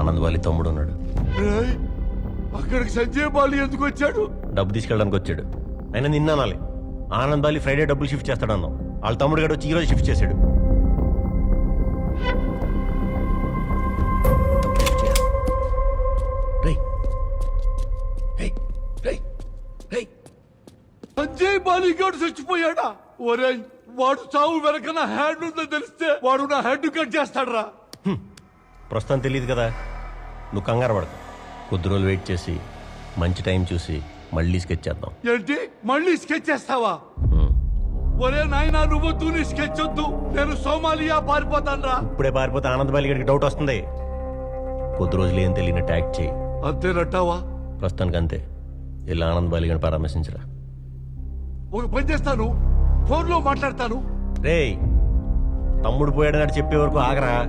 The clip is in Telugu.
ఆనంద్ వాళ్ళ తమ్ముడు ఉన్నాడు. అక్కడికి సంజయ్ బాలి ఎందుకు వచ్చాడు? డబ్బు తీసుకెళ్ళడానికి వచ్చాడు. అయినా నిన్న అనాలి. ఆనంద్ బాలి ఫ్రైడే డబ్బులు షిఫ్ట్ చేస్తాడు అన్నాం వాళ్ళ తమ్ముడు గడు వచ్చి ఈరోజు షిఫ్ట్ చేశాడు. సంజయ్ బాలి గారు చచ్చిపోయాడా? ఒరేయ్ వాడు చావు వెనక నా హ్యాండ్ ఉందని తెలిస్తే వాడు నా హెడ్ కట్ చేస్తాడరా. ప్రస్తుతం తెలియదు కదా. నువ్వు కంగారు పడకు. కొద్ది రోజులు వెయిట్ చేసి మంచి టైం చూసి మళ్ళీ స్కెచ్ చేద్దాం. ఏంటి? మళ్ళీ స్కెచ్ చేస్తావా. ఒరే నాయనా నువ్వు తూని స్కెచ్ వద్దు. నేను సోమాలియా పారిపోతానరా. ఇప్పుడే పారిపోతే ఆనంద్ బాలి గడికి డౌట్ వస్తుంది. కొద్ది రోజులు ఏం తెలియని ట్యాక్ చేయి అంతేనట్టావా ప్రస్తుతానికి అంతే. ఇలా ఆనంద్ బాలి గడిని పరామర్శించరా. ఒక పని చేస్తాను. ఫోన్లో మాట్లాడతాను. రేయ్ తమ్ముడు పోయాడని చెప్పే వరకు ఆగరా.